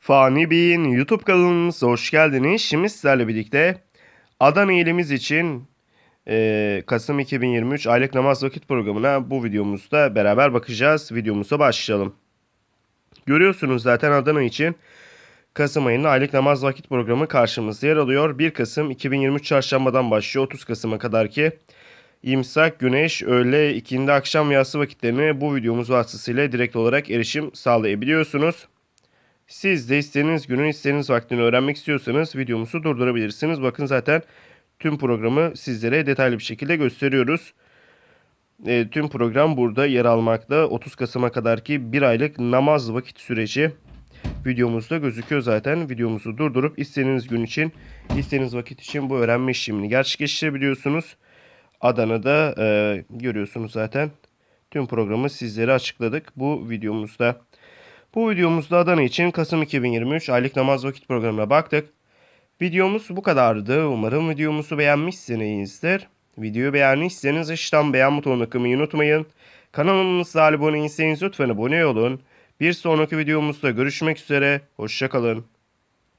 Fani Bey'in YouTube kanalımıza hoş geldiniz. Şimdi sizlerle birlikte Adana ilimiz için eee, Kasım 2023 aylık namaz vakit programına bu videomuzda beraber bakacağız. Videomuza başlayalım. Görüyorsunuz zaten Adana için Kasım ayının aylık namaz vakit programı karşımızda yer alıyor. 1 Kasım 2023 çarşambadan başlıyor 30 Kasım'a kadar ki İmsak, güneş, öğle, ikindi, akşam ve vakitlerine bu videomuz vasıtasıyla direkt olarak erişim sağlayabiliyorsunuz. Siz de istediğiniz günün istediğiniz vaktini öğrenmek istiyorsanız videomuzu durdurabilirsiniz. Bakın zaten tüm programı sizlere detaylı bir şekilde gösteriyoruz. E, tüm program burada yer almakta. 30 Kasım'a kadarki bir aylık namaz vakit süreci videomuzda gözüküyor zaten. Videomuzu durdurup istediğiniz gün için, istediğiniz vakit için bu öğrenme işlemini gerçekleştirebiliyorsunuz. Adana'da e, görüyorsunuz zaten. Tüm programı sizlere açıkladık bu videomuzda. Bu videomuzda Adana için Kasım 2023 aylık namaz vakit programına baktık. Videomuz bu kadardı. Umarım videomuzu beğenmişsinizdir. Videoyu beğendiyseniz aşağıdan beğen butonuna kılmayı unutmayın. Kanalımıza abone değilseniz lütfen abone olun. Bir sonraki videomuzda görüşmek üzere. Hoşçakalın.